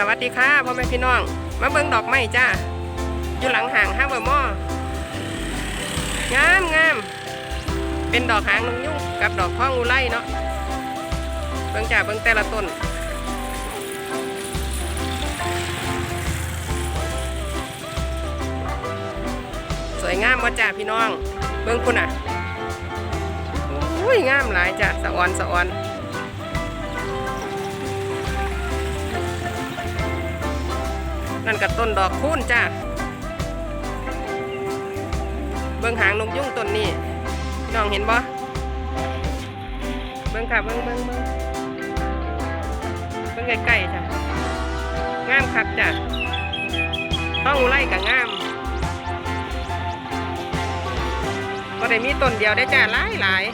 สวัสดีค่ะพ่อแม่พี่น้อง มาเบิ่งดอกไม้จ้า อยู่หลังห่างห้าเบอร์มองามงามเป็นดอกหางนกยุ่งกับดอกข้องอุไรเนาะเบิ่งจ้าเบิ่งแต่ละต้นสวยงามว่จ้าพี่น้อง เบิ่งคุณอะอุ้ยงามหลายจ้ะสะออนสะออน นั่นกับต้นดอกคูณจ้าเบิ่งหางนกยุ่งต้นนี้น้องเห็นบ่เบิ่งค่ะเบิ่งเบิ่งเบิ่งเบิ่งใกล้ๆจ้ะงามคักจ้ะต้องไล่กับงามก็ได้มีต้นเดียวได้จ้าหลายหลาย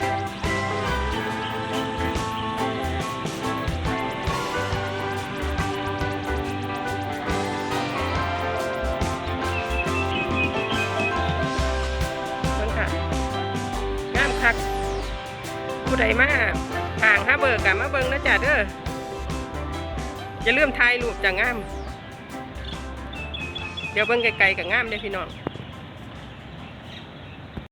คักผู้ใดมาห่างห้าเบิกกันมาเบิงนะจ๊ะเด้ออย่าลืมทายรูปจากงาม เดี๋ยวเบิ้งไกลๆกับงามเด้พี่น้อง